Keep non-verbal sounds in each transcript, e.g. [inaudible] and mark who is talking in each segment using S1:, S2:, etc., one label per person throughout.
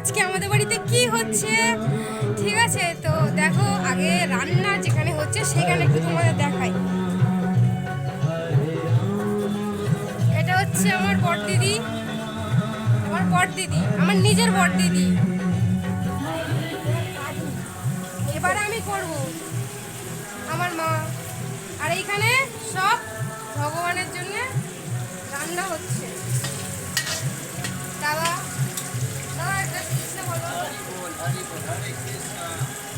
S1: আজকে আমাদের বাড়িতে কি হচ্ছে? ঠিক আছে, তো দেখো আগে রান্না যেখানে হচ্ছে সেখানে একটু তোমাদের দেখাই। এটা হচ্ছে আমার বড় দিদি আমার বড় দিদি আমার নিজের বড় দিদি এবারে আমি করব আমার মা। আর এইখানে সব ভগবানের জন্য রান্না হচ্ছে। দাদা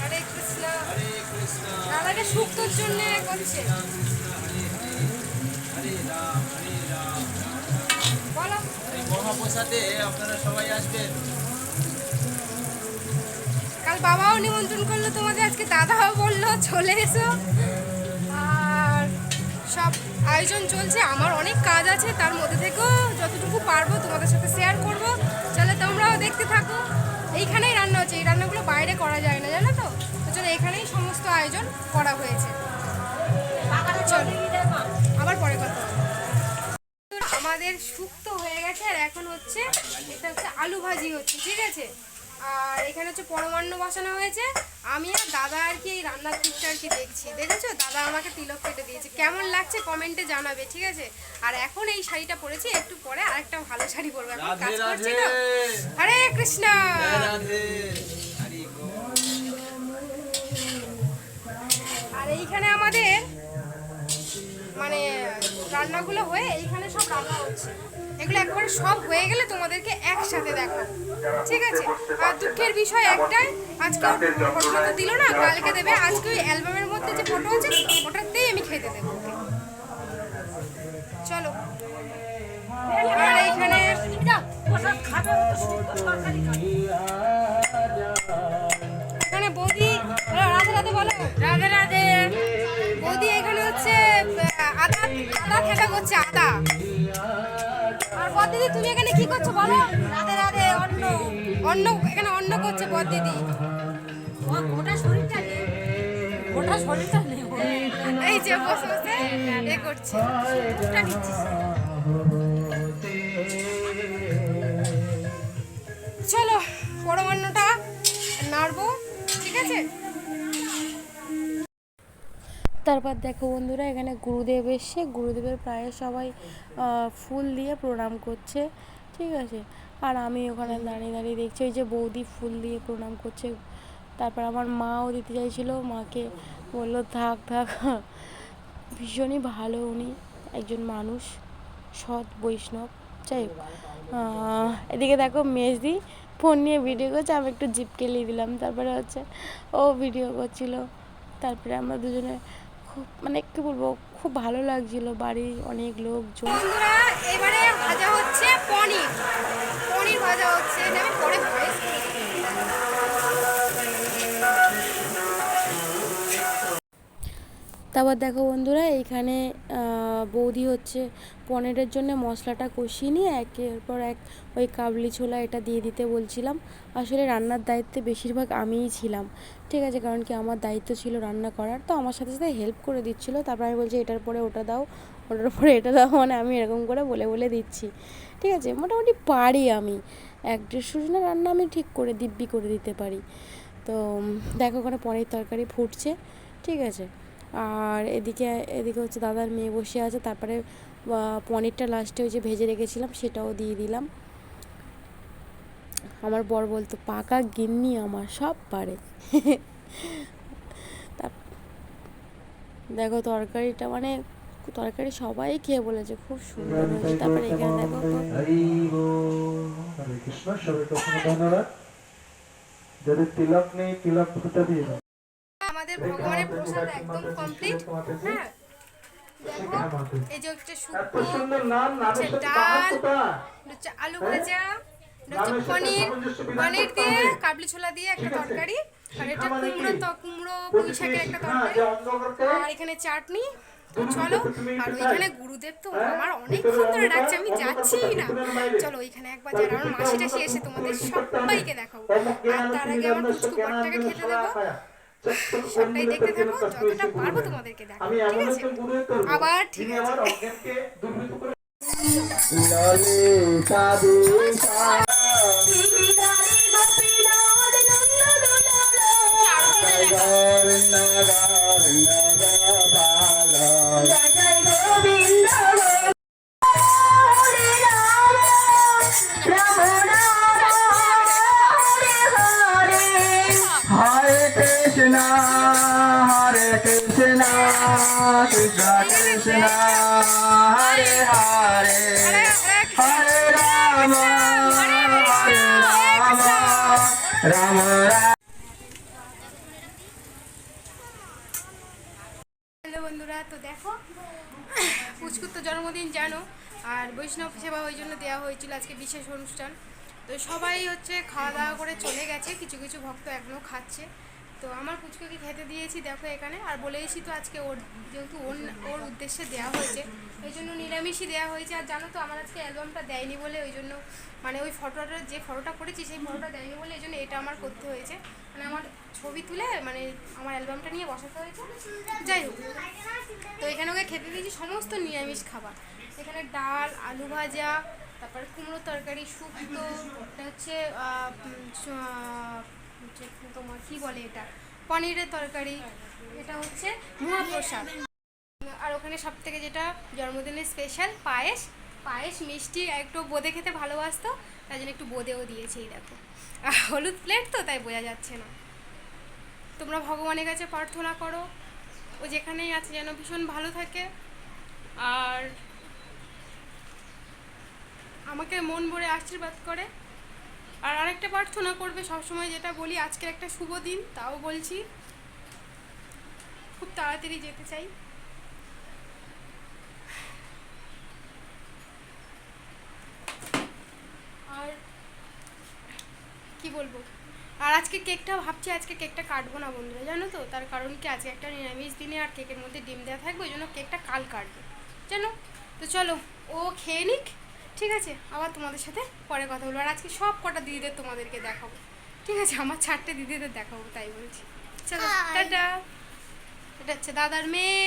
S1: হরে কৃষ্ণ। দাদাকে শুক্তোর জন্য করছে।
S2: মহাপ্রসাদে আপনারা সবাই আসবেন।
S1: কাল বাবাও নিমন্ত্রণ করল তোমাদের আজকে দাদাও বলল চলে এসো। আর সব আয়োজন চলছে আমার অনেক কাজ আছে তার মধ্যে থেকেও যতটুকু পারব তোমাদের সাথে শেয়ার সমস্ত আয়োজন করা হয়েছে। আবার পরে কথা আমাদের শুক্তো হয়ে গেছে আর এখন হচ্ছে এটা হচ্ছে আলু ভাজি হচ্ছে ঠিক আছে? আর এখানে হচ্ছে পরমান্ন বসানো হয়েছে। আমি আর দাদা আর কি এই রান্নার দিকটা আর কি দেখছি দেখেছ? দাদা আমাকে তিলক কেটে দিয়েছে। কেমন লাগছে কমেন্টে জানাবে ঠিক আছে? আর এখন এই শাড়িটা পরেছি একটু পরে আরেকটা ভালো শাড়ি পরবো। এখন কাজ করছি না হরে কৃষ্ণ
S2: রাধে হরি বল।
S1: আর এইখানে আমাদের মানে রান্নাগুলো হয়ে এইখানে সব রান্না হচ্ছে। এগুলো একবারে সব হয়ে গেলে তোমাদেরকে একসাথে দেখো। ঠিক আছে? আর দুঃখের বিষয় একটাই, আজকে ফটো তো দিল না, কালকে দেবে, আজকে ওই অ্যালবামের মধ্যে যে ফটো আছে, ওটাতেই আমি খেতে দেবো চলো। আর এইখানে রাধে রাধে। বৌদি এখানে হচ্ছে আদা আদা খেটা করছে আদা। আর বদিদি তুমি এখানে কি করছ বলো? রাধে রাধে অন্ন অন্ন এখানে অন্ন করছে
S3: গোটা শরীরটা নেই। গোটা শরীরটা নেই
S1: এই যে বসে বসে এ করছে। চলো পরমান্নটা নাড়বো ঠিক আছে?
S4: তারপর দেখো বন্ধুরা এখানে গুরুদেব এসছে। গুরুদেবের প্রায় সবাই ফুল দিয়ে প্রণাম করছে, ঠিক আছে? আর আমি ওখানে দাঁড়িয়ে দাঁড়িয়ে দেখছি ওই যে বৌদি ফুল দিয়ে প্রণাম করছে। তারপর আমার মাও দিতে চাইছিল, মাকে বলল, থাক থাক। ভীষণই ভালো উনি, একজন মানুষ, সৎ বৈষ্ণব, যাই এদিকে দেখো মেজদি ফোন নিয়ে ভিডিও করছে, আমি একটু জিপ কেলিয়ে দিলাম। তারপরে হচ্ছে ও ভিডিও করছিল। তারপরে আমরা দুজনে খুব মানে কি বলব, খুব ভালো লাগছিল বাড়ির অনেক লোকজন।
S1: এবারে ভাজা হচ্ছে পনির। পনির ভাজা হচ্ছে।
S4: তারপর দেখো বন্ধুরা এইখানে বৌদি হচ্ছে পনিরের জন্য মশলাটা কষিয়ে নিয়ে একের পর এক ওই কাবলি ছোলা এটা দিয়ে দিতে বলছিলাম। আসলে রান্নার দায়িত্বে বেশিরভাগ আমিই ছিলাম, ঠিক আছে? কারণ কি আমার দায়িত্ব ছিল রান্না করার। তো আমার সাথে সাথে হেল্প করে দিচ্ছিল। তারপর আমি বলছি, এটার পরে ওটা দাও, ওটার পরে এটা দাও। মানে আমি এরকম করে বলে বলে দিচ্ছি, ঠিক আছে? মোটামুটি পারি আমি। এক দেড়শো জনের রান্না আমি ঠিক করে, দিব্যি করে দিতে পারি। তো, দেখো ওখানে পনির তরকারি ফুটছে, ঠিক আছে? আর এদিকে এদিকে হচ্ছে দাদার মেয়ে বসে আছে, তারপরে পনিরটা লাস্টে ওই যে ভেজে রেখেছিলাম, সেটাও দিয়ে দিলাম। আমার বর বলতো, পাকা গিন্নি আমার, সব পারে। [laughs] দেখো তরকারিটা মানে তরকারি সবাই খেয়ে বলেছে, খুব সুন্দর হয়েছে। তারপরে এখানে দেখো
S5: তিলক নেই, তিলক দিয়ে
S1: আমাদের ভগবানের প্রসাদ একদম কমপ্লিট হ্যাঁ। দেখো এই যে হচ্ছে
S5: এত
S1: শুক্তো
S5: সাথে
S1: ডাল। হচ্ছে আলু ভাজা হচ্ছে পনির পনির দিয়ে কাবলি ছোলা দিয়ে একটা তরকারি আর এটা কুমড়ো তো কুমড়ো পুঁই শাকের একটা
S5: হ্যাঁ,
S1: তরকারি। আর এখানে চাটনি। তো চলো আর ওইখানে গুরুদেব তো আমার অনেকক্ষণ ধরে ডাকছে আমি যাচ্ছি না। চলো ওইখানে একবার যারা আমার মাসি টাসি এসে তোমাদের সবাইকে দেখাবো আর তার আগে আমার পুচকু পাটটাকে খেতে দেবো। সবটাই দেখতে থাকো যতটা পারব তোমাদেরকে দেখাবো ঠিক আছে?
S5: একজন গুরুর তৈরি
S1: আবার ঠিক আছে।
S5: কৃষ্ণ হরে হরে হরে রাম হরে রাম রাম রাম।
S1: বন্ধুরা তো দেখো পুচকুর তো জন্মদিন জানো আর বৈষ্ণব সেবা ওই জন্য দেওয়া হয়েছিল আজকে বিশেষ অনুষ্ঠান। তো সবাই হচ্ছে খাওয়া দাওয়া করে চলে গেছে কিছু কিছু ভক্ত এখনও খাচ্ছে। তো আমার পুচকুকে খেতে দিয়েছি, দেখো এখানে। আর বলেইছি তো আজকে ওর যেহেতু ওর ওর উদ্দেশ্যে দেওয়া হয়েছে ওই জন্য নিরামিষই দেওয়া হয়েছে। আর জানো তো, আমার আজকে অ্যালবামটা দেয়নি বলে ওই জন্য মানে ওই ফটোটা, যে ফটোটা করেছি সেই ফটোটা দেয়নি বলে এই জন্য এটা আমার করতে হয়েছে। মানে আমার ছবি তুলে মানে আমার অ্যালবামটা নিয়ে বসাতে হয়েছে। যাই হোক, তো এখানে ওকে খেতে দিয়েছি সমস্ত নিরামিষ খাবার। এখানে ডাল, আলু ভাজা, তারপর কুমড়ো তরকারি, শুক্তো হচ্ছে তোমার, কী বলে এটা? পনিরের তরকারি। এটা হচ্ছে মহাপ্রসাদ আর ওখানে সব থেকে যেটা জন্মদিনের স্পেশাল পায়েস। পায়েস, মিষ্টি, একটু বোঁদে খেতে ভালোবাসতো তাই জন্য একটু বোঁদেও দিয়েছি, এই দেখো। আর হলুদ প্লেট তো, তাই বোঝা যাচ্ছে না। তোমরা ভগবানের কাছে প্রার্থনা করো। ও যেখানেই আছে যেন ভীষণ ভালো থাকে। আর আমাকে মন ভরে আশীর্বাদ করে। প্রার্থনা করবে, সবসময় যেটা বলি, আজকের একটা শুভ দিন, তাও বলছি। খুব তাড়াতাড়ি যেতে চাই। আর কি বলব? আর আজকে কেকটা ভাবছি, আজকে কেকটা কাটবো না বন্ধুরা, জানো তো? তার কারণ কি, আজকে একটা নিরামিষ দিনে আর কেকের মধ্যে ডিম দেওয়া থাকবে, ওই জন্য কেকটা কাল কাটবে। জানো? তো চলো, ও খেয়ে নিক ঠিক আছে আবার তোমাদের সাথে পরে কথা বলব। আর আজকে সব কটা দিদিদের তোমাদেরকে দেখাবো। ঠিক আছে আমার চারটে দিদিদের দেখাবো তাই বলছি। চলো টাটা। এটা হচ্ছে দাদার মেয়ে।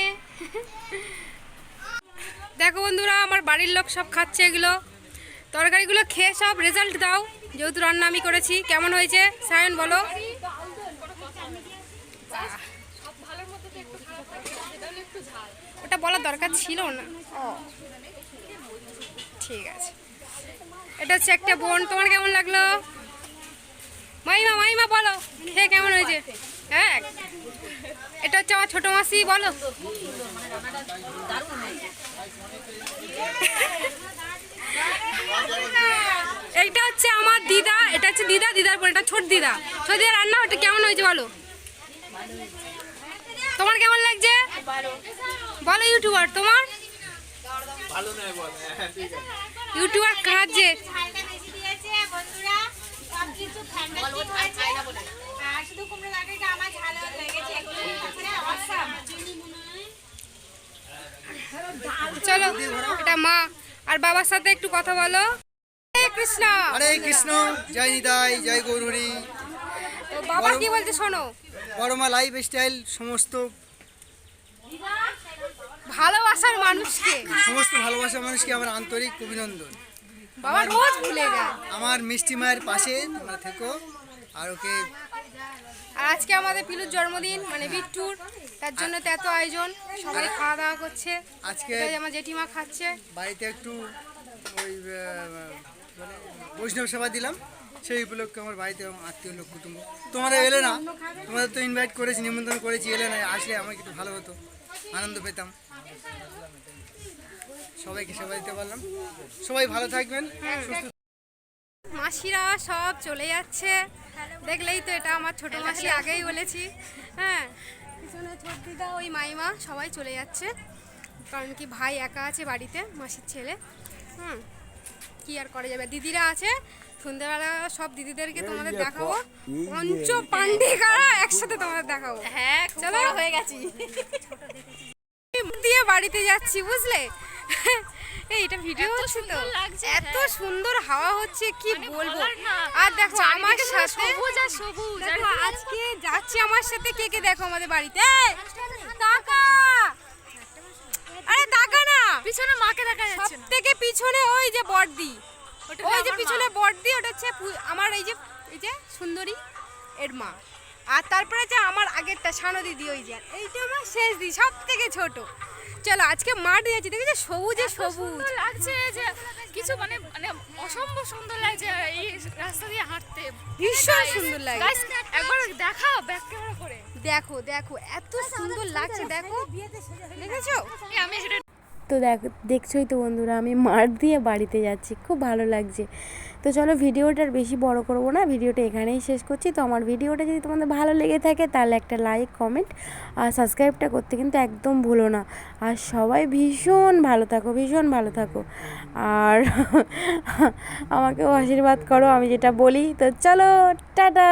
S1: দেখো বন্ধুরা আমার বাড়ির লোক সব খাচ্ছে এগুলো। তরকারিগুলো খেয়ে সব রেজাল্ট দাও যেহেতু রান্না আমি করেছি। কেমন হয়েছে? সায়ন বলো। ওটা বলার দরকার ছিল না। ঠিক আছে। এটা হচ্ছে একটা বোন। তোমার কেমন লাগল? মাইমা মাইমা বলো। খেয়ে কেমন হয়েছে? হ্যাঁ? এটা হচ্ছে আমার ছোট মাসি, বলো। এইটা হচ্ছে আমার দিদা, এটা হচ্ছে দিদা, দিদার বোন, এটা ছোট দিদা। ছোট দিদা রান্না ওটা কেমন হয়েছে বলো? তোমার কেমন লাগছে? বলো ইউটিউবার, তোমার?
S2: ভালো নয় বল। হ্যাঁ আছে।
S1: ইউটিউবার কাজে
S3: ঝালটা বেশি দিয়েছে বন্ধুরা সব কিছু ঠান্ডা হয়েছে আর শুধু কুমড়ো তরকারিটা আমার ঝাল লেগেছে।
S1: চলো এটা মা। আর বাবার সাথে একটু কথা বলো। কৃষ্ণ।
S6: হরে কৃষ্ণ জয় নিতাই জয় গৌরহরি।
S1: তো বাবা কি বলছে শোনো?
S6: পরমা লাইফ স্টাইল সমস্ত।
S1: ভালোবাসার মানুষকে।
S6: সমস্ত ভালোবাসা মানুষকে আমার আন্তরিক অভিনন্দন।
S1: বাবা রোজ ভুলে যায়।
S6: আমার মিষ্টি মায়ের পাশে তোমরা থেকো আর ওকে
S1: আর আজকে আমাদের পিলুর জন্মদিন মানে বিট্টুর তার জন্য তো এত আয়োজন সবাই খাওয়া দাওয়া করছে।
S6: আজকে
S1: আমার জেঠিমা খাচ্ছে।
S6: বাড়িতে একটু ওই মানে বৈষ্ণব সেবা দিলাম সেই উপলক্ষে আমার বাড়িতে আত্মীয় লোক কুটুম্ব। তোমরা এলে না তোমাদের তো ইনভাইট করেছি নিমন্ত্রণ করেছি এলে না আসলে আমার একটু ভালো হতো আনন্দ পেতাম। সবাইকে সেবা দিতে পারলাম। সবাই ভালো থাকবেন
S1: মাসিরা সব চলে যাচ্ছে। দেখলেই তো এটা আমার ছোট মাসি আগেই বলেছি। হ্যাঁ। পিছনে ছোট দিদা ওই মাইমা সবাই চলে যাচ্ছে। কারণ কি ভাই একা আছে বাড়িতে মাসির ছেলে। হুম। কি আর করা যাবে? দিদিরা আছে। সন্ধ্যাবেলা সব দিদিদেরকে তোমাদের দেখাবো। পঞ্চ পান্ডিকারা একসাথে তোমাদের দেখাবো। হ্যাঁ চলো। হয়ে গেছি। দিয়ে বাড়িতে যাচ্ছি বুঝলে? এই এটা ভিডিও হচ্ছে তো। এত সুন্দর হাওয়া হচ্ছে কি বলব? আর দেখো আমার সাথে সবুজ আর সবুজ দেখো আজকে যাচ্ছি আমার সাথে কে কে দেখো আমাদের বাড়িতে? তাকা আরে তাকা না! পিছনে মাকে দেখা যাচ্ছে থেকে পিছনে ওই যে বড়দি ওই যে পিছনে বড়দি ওটা হচ্ছে আমার এই যে এই যে সুন্দরী এর মা। আর তারপরে যে আমার আগেরটা সানো দিদি ওই যে এইটা আমার শেষ দি সব থেকে ছোট। চলো আজকে মাঠ যাচ্ছি দেখেছি? সবুজে সবুজ।
S7: লাগছে যে কিছু মানে মানে অসম্ভব সুন্দর লাগছে এই রাস্তা দিয়ে হাঁটতে।
S1: ভীষণ সুন্দর লাগে
S7: একবার দেখাও ব্যাক ক্যামেরা করে।
S1: দেখো দেখো এত সুন্দর লাগছে দেখো দেখেছ?
S7: আমি
S4: তো দেখ, দেখছোই তো বন্ধুরা, আমি মাঠ দিয়ে বাড়িতে যাচ্ছি, খুব ভালো লাগছে। তো চলো ভিডিওটা আর বেশি বড় করব না, ভিডিওটা এখানেই শেষ করছি। তো আমার ভিডিওটা যদি তোমাদের ভালো লেগে থাকে, তাহলে একটা লাইক কমেন্ট আর সাবস্ক্রাইবটা করতে কিন্তু একদম ভুলো না। আর সবাই ভীষণ ভালো থাকো, ভীষণ ভালো থাকো। আর [laughs] আমাকেও আশীর্বাদ করো, আমি যেটা বলি, তো চলো, টাটা!